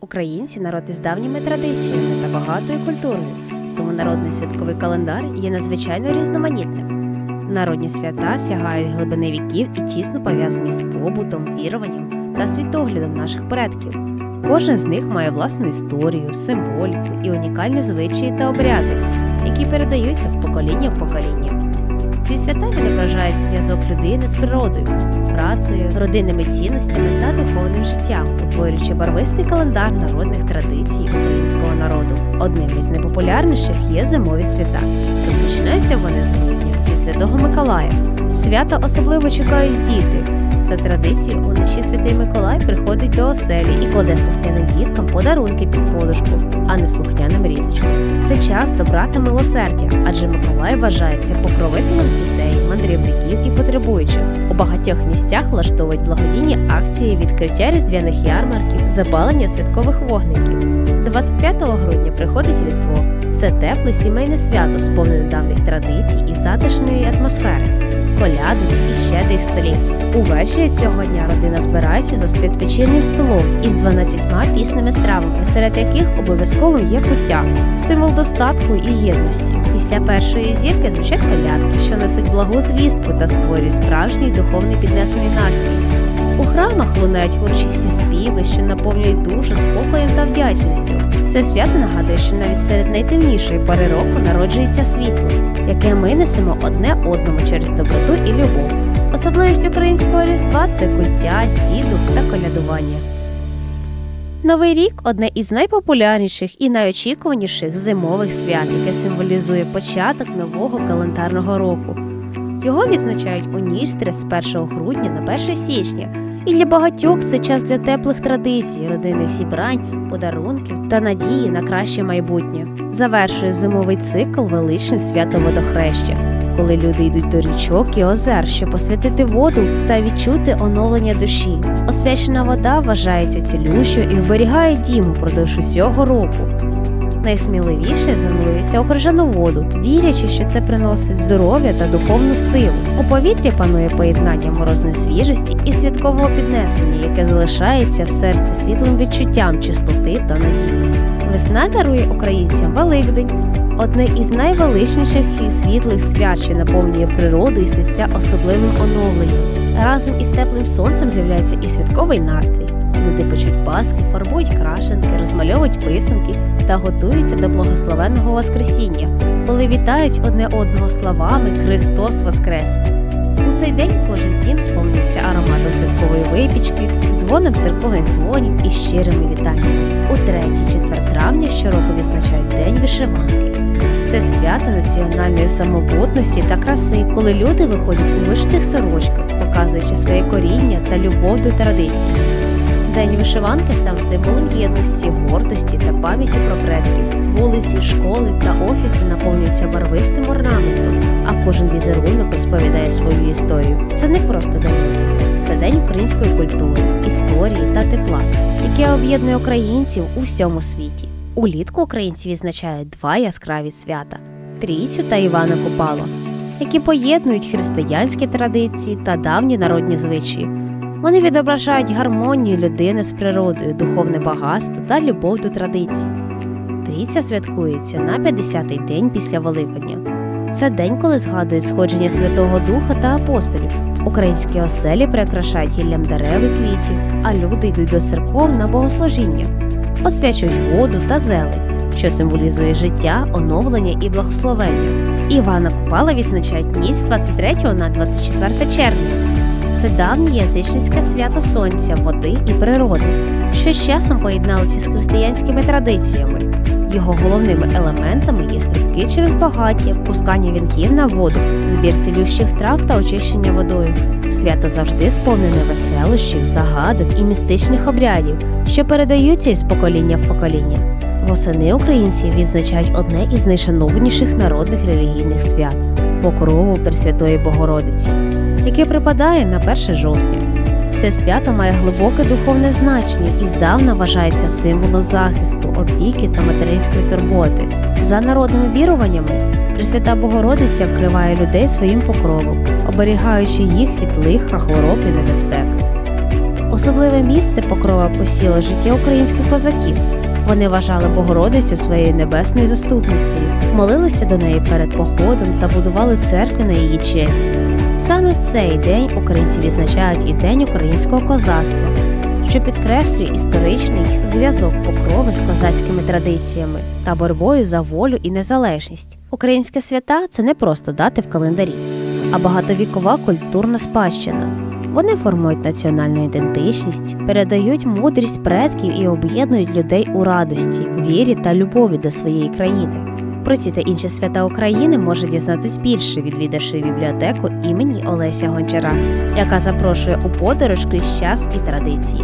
Українці народ із давніми традиціями та багатою культурою, тому народний святковий календар є надзвичайно різноманітним. Народні свята сягають глибини віків і тісно пов'язані з побутом, віруванням та світоглядом наших предків. Кожен з них має власну історію, символіку і унікальні звичаї та обряди, які передаються з покоління в покоління. Ці свята відображають зв'язок людини з природою, працею, родинними цінностями та духовним життям, утворюючи барвистий календар народних традицій українського народу. Одним із найпопулярніших є зимові свята. Розпочинаються вони з грудня зі Святого Миколая. Свята особливо чекають діти. За традицією, уночі святий Миколай приходить до оселі і кладе слухняним діткам подарунки під подушку, а не слухняним різочку. Це час добра та милосердя, адже Миколай вважається покровителем дітей, мандрівників і потребуючих. У багатьох місцях влаштовують благодійні акції відкриття різдвяних ярмарків, запалення святкових вогників. 25 грудня приходить Різдво. Це тепле сімейне свято, сповнене давніх традицій і затишної атмосфери, колядок і щедрих столів. Увечері цього дня родина збирається за святвечірнім столом із 12 пісними стравами, серед яких обов'язково є куття, символ достатку і єдності. Після першої зірки звучать колядки, що несуть благу звістку та створюють справжній духовний піднесений настрій. У храмах лунають урочисті співи, що наповнюють душу спокоєм та вдячністю. Це свято нагадує, що навіть серед найтемнішої пори року народжується світло, яке ми несемо одне одному через доброту і любов. Особливість українського різдва це куття, дідух та колядування. Новий рік одне із найпопулярніших і найочікуваніших зимових свят, яке символізує початок нового календарного року. Його відзначають у ніч з 31 грудня на 1 січня. І для багатьох це час для теплих традицій, родинних зібрань, подарунків та надії на краще майбутнє. Завершує зимовий цикл величне свято водохреща, коли люди йдуть до річок і озер, щоб посвятити воду та відчути оновлення душі. Освячена вода вважається цілющою і вберігає дім упродовж усього року. Найсміливіше занурюються у крижану воду, вірячи, що це приносить здоров'я та духовну силу. У повітрі панує поєднання морозної свіжості і святкового піднесення, яке залишається в серці світлим відчуттям чистоти та надії. Весна дарує українцям Великдень, одне із найвеличніших і світлих свят, що наповнює природу і серця особливим оновленням. Разом із теплим сонцем з'являється і святковий настрій. Люди печуть паски, фарбують крашенки, розмальовують писанки та готуються до благословенного Воскресіння, коли вітають одне одного словами Христос Воскрес! У цей день кожен дім сповнюється ароматом святкової випічки, дзвоном церковних дзвонів і щирими вітаннями. У третій четвер травня щороку відзначають День вишиванки. Це свято національної самобутності та краси, коли люди виходять у вишитих сорочках, показуючи своє коріння та любов до традицій. День вишиванки став символом єдності, гордості та пам'яті про предків. Вулиці, школи та офіси наповнюються барвистим орнаментом, а кожен візерунок розповідає свою історію. Це не просто день, це день української культури, історії та тепла, яке об'єднує українців у всьому світі. Улітку українці відзначають два яскраві свята Трійцю та Івана Купала, які поєднують християнські традиції та давні народні звичаї. Вони відображають гармонію людини з природою, духовне багатство та любов до традицій. Трійця святкується на 50-й день після Великодня. Це день, коли згадують сходження Святого Духа та апостолів. Українські оселі прикрашають гіллям дерев і квітів, а люди йдуть до церков на богослужіння, освячують воду та зелень, що символізує життя, оновлення і благословення. Івана Купала відзначають ніч з 23 на 24 червня. Це давнє язичницьке свято сонця, води і природи, що з часом поєдналося з християнськими традиціями. Його головними елементами є стрибки через багаття, пускання вінків на воду, збір цілющих трав та очищення водою. Свято завжди сповнене веселощів, загадок і містичних обрядів, що передаються із покоління в покоління. Восени українці відзначають одне із найшановніших народних релігійних свят покрову Пресвятої Богородиці, яке припадає на 1 жовтня. Це свято має глибоке духовне значення і здавна вважається символом захисту, опіки та материнської турботи. За народними віруваннями, Пресвята Богородиця вкриває людей своїм покровом, оберігаючи їх від лиха, хвороб і небезпек. Особливе місце покрова посіло життя українських козаків. Вони вважали Богородицю своєю небесною заступницею, молилися до неї перед походом та будували церкви на її честь. Саме в цей день українці відзначають і День українського козацтва, що підкреслює історичний зв'язок покрови з козацькими традиціями та боротьбою за волю і незалежність. Українське свята це не просто дати в календарі, а багатовікова культурна спадщина. Вони формують національну ідентичність, передають мудрість предків і об'єднують людей у радості, вірі та любові до своєї країни. Про ці та інші свята України може дізнатись більше, відвідавши бібліотеку імені Олеся Гончара, яка запрошує у подорож крізь час і традиції.